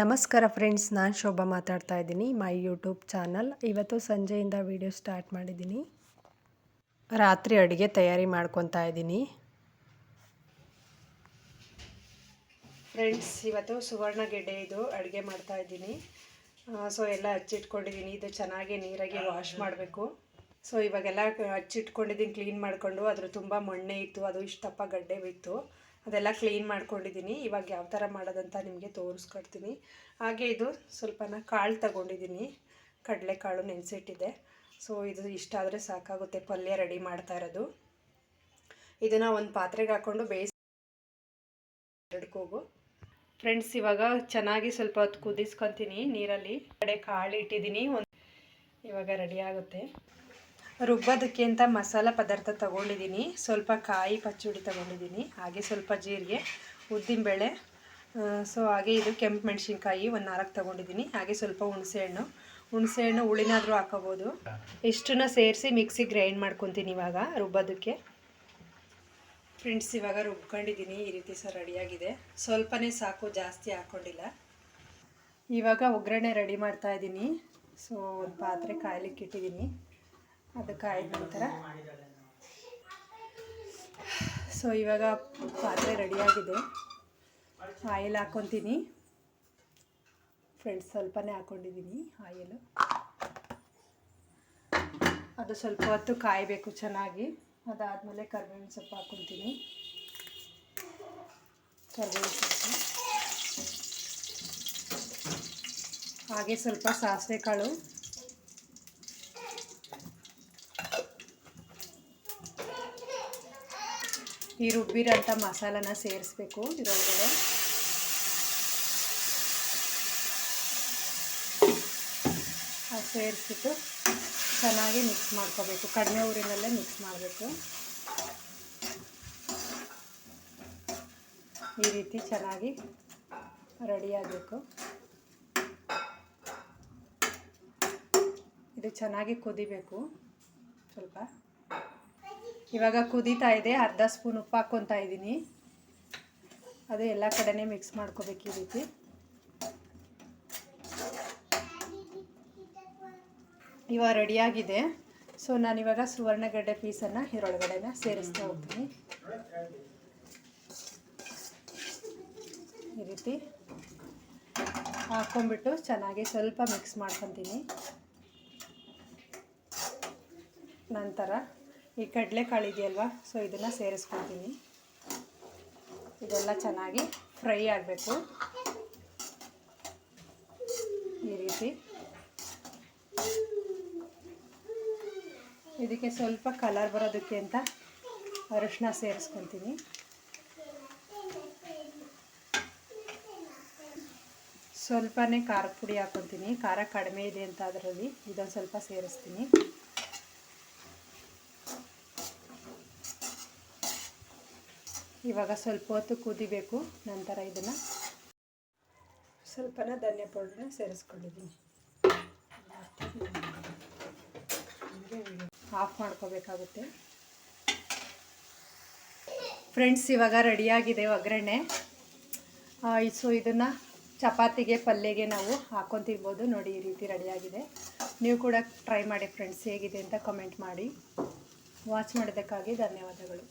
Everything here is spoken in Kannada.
ನಮಸ್ಕಾರ ಫ್ರೆಂಡ್ಸ್, ನಾನು ಶೋಭಾ ಮಾತಾಡ್ತಾ ಇದ್ದೀನಿ, ಮೈ ಯೂಟ್ಯೂಬ್ ಚಾನಲ್. ಇವತ್ತು ಸಂಜೆಯಿಂದ ವಿಡಿಯೋ ಸ್ಟಾರ್ಟ್ ಮಾಡಿದ್ದೀನಿ. ರಾತ್ರಿ ಅಡುಗೆ ತಯಾರಿ ಮಾಡ್ಕೊತಾ ಇದ್ದೀನಿ. ಫ್ರೆಂಡ್ಸ್, ಇವತ್ತು ಸುವರ್ಣ ಗೆಡ್ಡೆ ಇದು ಅಡುಗೆ ಮಾಡ್ತಾ ಇದ್ದೀನಿ. ಸೊ ಎಲ್ಲ ಹಚ್ಚಿಟ್ಕೊಂಡಿದ್ದೀನಿ. ಇದು ಚೆನ್ನಾಗಿ ನೀರಾಗಿ ವಾಶ್ ಮಾಡಬೇಕು. ಸೊ ಇವಾಗೆಲ್ಲ ಹಚ್ಚಿಟ್ಕೊಂಡಿದ್ದೀನಿ, ಕ್ಲೀನ್ ಮಾಡಿಕೊಂಡು. ಅದ್ರ ತುಂಬ ಮೊಣ್ಣೆ ಇತ್ತು, ಅದು ಇಷ್ಟಪ್ಪ ಗಡ್ಡೆ ಬಿತ್ತು. ಅದೆಲ್ಲ ಕ್ಲೀನ್ ಮಾಡ್ಕೊಂಡಿದ್ದೀನಿ. ಇವಾಗ ಯಾವ ಥರ ಮಾಡೋದಂತ ನಿಮಗೆ ತೋರಿಸ್ಕೊಡ್ತೀನಿ. ಹಾಗೆ ಇದು ಸ್ವಲ್ಪನ ಕಾಳು ತಗೊಂಡಿದ್ದೀನಿ. ಕಡಲೆಕಾಳು ನೆನೆಸಿಟ್ಟಿದೆ. ಸೊ, ಇದು ಇಷ್ಟಾದರೆ ಸಾಕಾಗುತ್ತೆ. ಪಲ್ಯ ರೆಡಿ ಮಾಡ್ತಾ ಇರೋದು. ಇದನ್ನು ಒಂದು ಪಾತ್ರೆಗೆ ಹಾಕ್ಕೊಂಡು ಬೇಯಿಸಿ ಎರಡು ಕೂಗು. ಫ್ರೆಂಡ್ಸ್ ಇವಾಗ ಚೆನ್ನಾಗಿ ಸ್ವಲ್ಪ ಹೊತ್ತು ಕುದಿಸ್ಕೊತೀನಿ ನೀರಲ್ಲಿ. ಕಡೆ ಕಾಳು ಇಟ್ಟಿದ್ದೀನಿ. ಒಂದು ಇವಾಗ ರೆಡಿ ಆಗುತ್ತೆ. ರುಬ್ಬೋದಕ್ಕೆ ಅಂತ ಮಸಾಲ ಪದಾರ್ಥ ತೊಗೊಂಡಿದ್ದೀನಿ. ಸ್ವಲ್ಪ ಕಾಯಿ ಪಚ್ಚುಡಿ ತೊಗೊಂಡಿದ್ದೀನಿ. ಹಾಗೆ ಸ್ವಲ್ಪ ಜೀರಿಗೆ, ಉದ್ದಿನಬೇಳೆ ಸೊ ಹಾಗೆ ಇದು ಕೆಂಪು ಮೆಣಸಿನ್ಕಾಯಿ ಒಂದು ನಾಲ್ಕು ತೊಗೊಂಡಿದ್ದೀನಿ. ಹಾಗೆ ಸ್ವಲ್ಪ ಹುಣಸೆಹಣ್ಣು. ಹುಣಸೆಹಣ್ಣು ಹುಳಿನಾದರೂ ಹಾಕೋಬೋದು. ಇಷ್ಟನ್ನ ಸೇರಿಸಿ ಮಿಕ್ಸಿ ಗ್ರೈಂಡ್ ಮಾಡ್ಕೊತೀನಿ ಇವಾಗ ರುಬ್ಬೋದಕ್ಕೆ. ಫ್ರೆಂಡ್ಸ್, ಇವಾಗ ರುಬ್ಕೊಂಡಿದ್ದೀನಿ. ಈ ರೀತಿ ಸಹ ರೆಡಿಯಾಗಿದೆ. ಸ್ವಲ್ಪನೇ ಸಾಕು, ಜಾಸ್ತಿ ಹಾಕ್ಕೊಂಡಿಲ್ಲ ಇವಾಗ ಒಗ್ಗರಣೆ ರೆಡಿ ಮಾಡ್ತಾ ಇದ್ದೀನಿ. ಸೊ ಒಂದು ಪಾತ್ರೆ ಕಾಯ್ಲಿಕ್ಕೆ ಇಟ್ಟಿದ್ದೀನಿ ಅದಕ್ಕೆ ಕಾಯಿದ ನಂತರ. ಸೊ ಇವಾಗ ಪಾತ್ರೆ ರೆಡಿಯಾಗಿದೆ ಆಯಿಲ್ ಹಾಕ್ಕೊತೀನಿ ಫ್ರೆಂಡ್ಸ್ ಸ್ವಲ್ಪನೇ ಹಾಕ್ಕೊಂಡಿದ್ದೀನಿ ಆಯಿಲು. ಅದು ಸ್ವಲ್ಪ ಹೊತ್ತು ಕಾಯಬೇಕು ಚೆನ್ನಾಗಿ. ಅದಾದಮೇಲೆ ಕರ್ಬೇವಿನ ಸೊಪ್ಪು ಹಾಕ್ಕೊತೀನಿ ಕರ್ಬೇವಿನ ಸೊಪ್ಪು. ಹಾಗೆ ಸ್ವಲ್ಪ ಸಾಸಿವೆ ಕಾಳು. ಈ ರುಬ್ಬಿರೋಂಥ ಮಸಾಲನ ಸೇರಿಸ್ಬೇಕು ಇದರೊಳಗಡೆ. ಅದು ಸೇರಿಸ್ಬಿಟ್ಟು ಚೆನ್ನಾಗಿ ಮಿಕ್ಸ್ ಮಾಡ್ಕೋಬೇಕು. ಕಡಿಮೆ ಊರಿನಲ್ಲೇ ಮಿಕ್ಸ್ ಮಾಡಬೇಕು. ಈ ರೀತಿ ಚೆನ್ನಾಗಿ ರೆಡಿಯಾಗಬೇಕು ಇದು ಚೆನ್ನಾಗಿ ಕುದಿಬೇಕು ಸ್ವಲ್ಪ. ಇವಾಗ ಕುದೀತಾ ಇದೆ, ಅರ್ಧ ಸ್ಪೂನ್ ಉಪ್ಪು ಹಾಕ್ಕೊತಾ ಇದ್ದೀನಿ. ಅದು ಎಲ್ಲ ಕಡೆನೇ ಮಿಕ್ಸ್ ಮಾಡ್ಕೋಬೇಕು ಈ ರೀತಿ. ಇವಾಗ ರೆಡಿಯಾಗಿದೆ ಸೊ ನಾನಿವಾಗ ಸುವರ್ಣಗಡ್ಡೆ ಪೀಸನ್ನು ಇದರೊಳಗಡೆನ ಸೇರಿಸ್ತಾ ಹೋಗ್ತೀನಿ. ಈ ರೀತಿ ಹಾಕ್ಕೊಂಬಿಟ್ಟು ಚೆನ್ನಾಗಿ ಸ್ವಲ್ಪ ಮಿಕ್ಸ್ ಮಾಡ್ಕೊತೀನಿ. ನಂತರ ಈ ಕಡಲೆಕಾಳು ಇದೆಯಲ್ವ ಸೊ ಇದನ್ನು ಸೇರಿಸ್ಕೊತೀನಿ ಇದೆಲ್ಲ ಚೆನ್ನಾಗಿ ಫ್ರೈ ಆಗಬೇಕು. ಈ ರೀತಿ. ಇದಕ್ಕೆ ಸ್ವಲ್ಪ ಕಲರ್ ಬರೋದಕ್ಕೆ ಅಂತ ಅರಿಶಿನ ಸೇರಿಸ್ಕೊತೀನಿ ಸ್ವಲ್ಪನೇ ಖಾರದ ಪುಡಿ ಹಾಕ್ಕೊತೀನಿ ಖಾರ ಕಡಿಮೆ ಇದೆ ಅಂತ ಅದರಲ್ಲಿ ಇದೊಂದು ಸ್ವಲ್ಪ ಸೇರಿಸ್ತೀನಿ. ಇವಾಗ ಸ್ವಲ್ಪ ಹೊತ್ತು ಕುದಿಬೇಕು, ನಂತರ ಇದನ್ನು ಸ್ವಲ್ಪನ ಧನ್ಯ ಪೌಡ್ರನ್ನ ಸೇರಿಸ್ಕೊಂಡಿದ್ದೀನಿ. ಆಫ್ ಮಾಡ್ಕೋಬೇಕಾಗುತ್ತೆ. ಫ್ರೆಂಡ್ಸ್, ಇವಾಗ ರೆಡಿಯಾಗಿದೆ ಒಗ್ಗರಣೆ. ಸೊ ಇದನ್ನು ಚಪಾತಿಗೆ, ಪಲ್ಯಗೆ ನಾವು ಹಾಕೊತಿರ್ಬೋದು. ನೋಡಿ, ಈ ರೀತಿ ರೆಡಿಯಾಗಿದೆ. ನೀವು ಕೂಡ ಟ್ರೈ ಮಾಡಿ ಫ್ರೆಂಡ್ಸ್, ಹೇಗಿದೆ ಅಂತ ಕಮೆಂಟ್ ಮಾಡಿ. ವಾಚ್ ಮಾಡೋದಕ್ಕಾಗಿ ಧನ್ಯವಾದಗಳು.